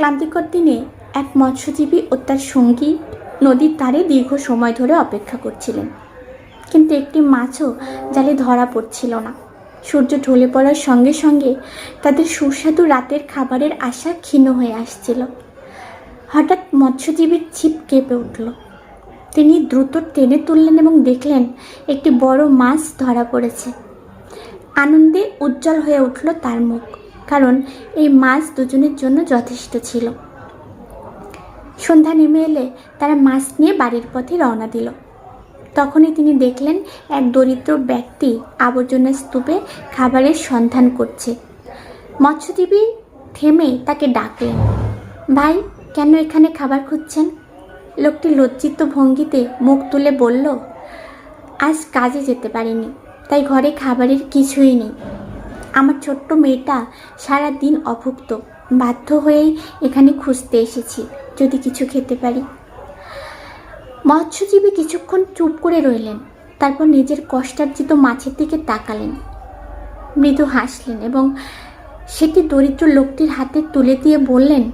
ক্লান্তিকর দিনে এক মৎস্যজীবী ও তার সঙ্গী নদীর ধারে দীর্ঘ সময় ধরে অপেক্ষা করছিলেন। কিন্তু একটি মাছও জালে ধরা পড়ছিল না। সূর্য ঢলে পড়ার সঙ্গে সঙ্গে তাদের সুস্বাদু রাতের খাবারের আশা ক্ষীণ হয়ে আসছিল। হঠাৎ মৎস্যজীবীর ছিপ কেঁপে উঠল। তিনি দ্রুত টেনে তুললেন এবং দেখলেন একটি বড় মাছ ধরা পড়েছে। আনন্দে উজ্জ্বল হয়ে উঠল তার মুখ। কারণ এই মাছ দুজনের জন্য যথেষ্ট ছিল। সন্ধ্যা নেমে এলে তারা মাছ নিয়ে বাড়ির পথে রওনা দিল। তখনই তিনি দেখলেন এক দরিদ্র ব্যক্তি আবর্জনা স্তূপে খাবারের সন্ধান করছে। মৎস্যজীবী থেমে তাকে ডাকলেন, ভাই, কেন এখানে খাবার খুঁজছেন? লোকটি লজ্জিত ভঙ্গিতে মুখ তুলে বলল, আজ কাজে যেতে পারিনি, তাই ঘরে খাবারের কিছুই নেই। আমার ছোট্ট মেয়েটা সারা দিন অভুক্ত, বাধ্য হয়েই এখানে খুঁজতে এসেছি, যদি কিছু খেতে পারি। মৎস্যজীবী কিছুক্ষণ চুপ করে রইলেন, তারপর নিজের কষ্টার্জিত মাছের দিকে তাকালেন। মৃদু হাসলেন এবং সেটি দরিদ্র লোকটির হাতে তুলে দিয়ে বললেন,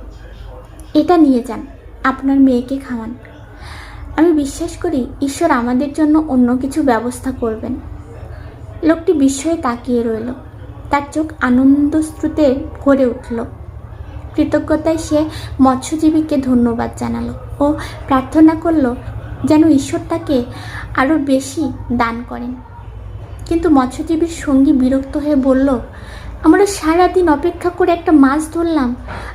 এটা নিয়ে যান, আপনার মেয়েকে খাওয়ান। আমি বিশ্বাস করি ঈশ্বর আমাদের জন্য অন্য কিছু ব্যবস্থা করবেন। লোকটি বিস্ময়ে তাকিয়ে রইল। তার চোখ আনন্দস্রুতে ভরে উঠল। কৃতজ্ঞতায় সে মৎস্যজীবীকে ধন্যবাদ জানালো ও প্রার্থনা করল যেন ঈশ্বর তাকে আরও বেশি দান করেন। কিন্তু মৎস্যজীবীর সঙ্গী বিরক্ত হয়ে বলল, আমরা সারাদিন অপেক্ষা করে একটা মাছ ধরলাম,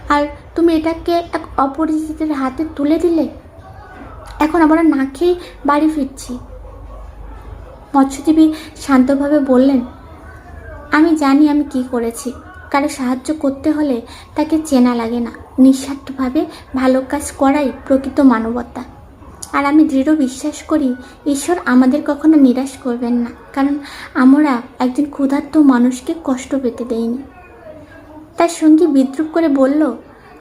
আর তুমি এটাকে এক অপরিচিতের হাতে তুলে দিলে? এখন আমরা না খেয়ে বাড়ি ফিরছি। মৎস্যজীবী শান্তভাবে বললেন আমি জানি আমি কি করেছি। কারও সাহায্য করতে হলে তাকে চেনা লাগে না। নিঃস্বার্থভাবে ভালো কাজ করাই প্রকৃত মানবতা। আর আমি দৃঢ় বিশ্বাস করি, ঈশ্বর আমাদের কখনো নিরাশ করবেন না। কারণ আমরা একজন ক্ষুধার্ত মানুষকে কষ্ট পেতে দেইনি। তার সঙ্গী বিদ্রুপ করে বলল,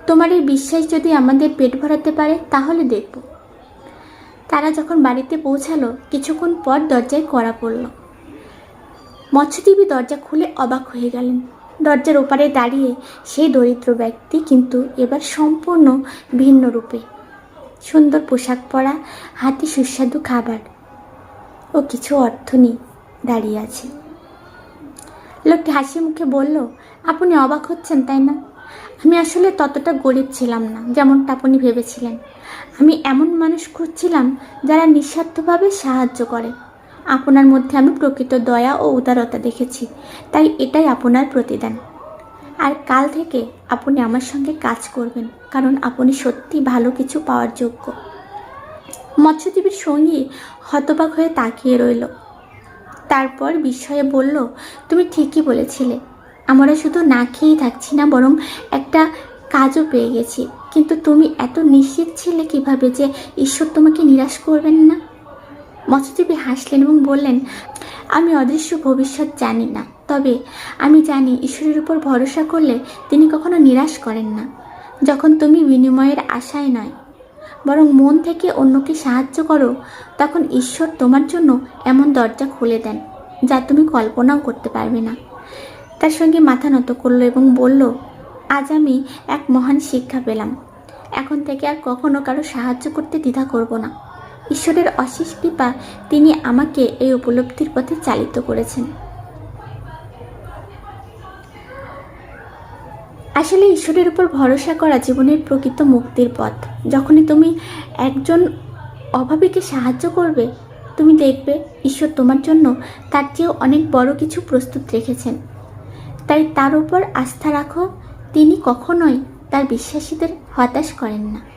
তোমার এই বিশ্বাস যদি আমাদের পেট ভরাতে পারে, তাহলে দেখব। তারা যখন বাড়িতে পৌঁছালো, কিছুক্ষণ পর দরজায় করা পড়ল। মৎস্যজীবী দরজা খুলে অবাক হয়ে গেলেন। দরজার ওপারে দাঁড়িয়ে সেই দরিদ্র ব্যক্তি কিন্তু এবার সম্পূর্ণ ভিন্ন রূপে। সুন্দর পোশাক পরা, হাতে সুস্বাদু খাবার ও কিছু অর্থ নিয়ে দাঁড়িয়ে আছে। লোকটি হাসি মুখে বলল, আপনি অবাক হচ্ছেন, তাই না? আমি আসলে ততটা গরিব ছিলাম না, যেমনটা আপনি ভেবেছিলেন। আমি এমন মানুষ খুঁজছিলাম যারা নিঃস্বার্থভাবে সাহায্য করে। আপনার মধ্যে আমি প্রকৃত দয়া ও উদারতা দেখেছি, তাই এটাই আপনার প্রতিদান। আর কাল থেকে আপনি আমার সঙ্গে কাজ করবেন, কারণ আপনি সত্যি ভালো কিছু পাওয়ার যোগ্য। মৎস্যজীবীর সঙ্গী হতবাক হয়ে তাকিয়ে রইল। তারপর বিস্ময়ে বলল, তুমি ঠিকই বলেছিলে। আমরা শুধু না খেয়েই থাকছি না, বরং একটা কাজও পেয়ে গেছি। কিন্তু তুমি এত নিশ্চিত ছিলে কীভাবে যে ঈশ্বর তোমাকে নিরাশ করবেন না? মৎস্যজীবী হাসলেন এবং বললেন, আমি অদৃশ্য ভবিষ্যৎ জানি না, তবে আমি জানি ঈশ্বরের উপর ভরসা করলে তিনি কখনো নিরাশ করেন না। যখন তুমি বিনিময়ের আশায় নয়, বরং মন থেকে অন্যকে সাহায্য করো, তখন ঈশ্বর তোমার জন্য এমন দরজা খুলে দেন, যা তুমি কল্পনাও করতে পারবে না। তার সঙ্গে মাথা নত করল এবং বলল, আজ আমি এক মহান শিক্ষা পেলাম। এখন থেকে আর কখনো কারও সাহায্য করতে দ্বিধা করব না। ঈশ্বরের অশেষ কৃপা তিনি আমাকে এই উপলব্ধির পথে চালিত করেছেন। আসলে ঈশ্বরের উপর ভরসা করা জীবনের প্রকৃত মুক্তির পথ। যখনই তুমি একজন অভাবীকে সাহায্য করবে, তুমি দেখবে ঈশ্বর তোমার জন্য তার চেয়েও অনেক বড় কিছু প্রস্তুত রেখেছেন। তাই তার উপর আস্থা রাখো, তিনি কখনোই তার বিশ্বাসীদের হতাশ করেন না।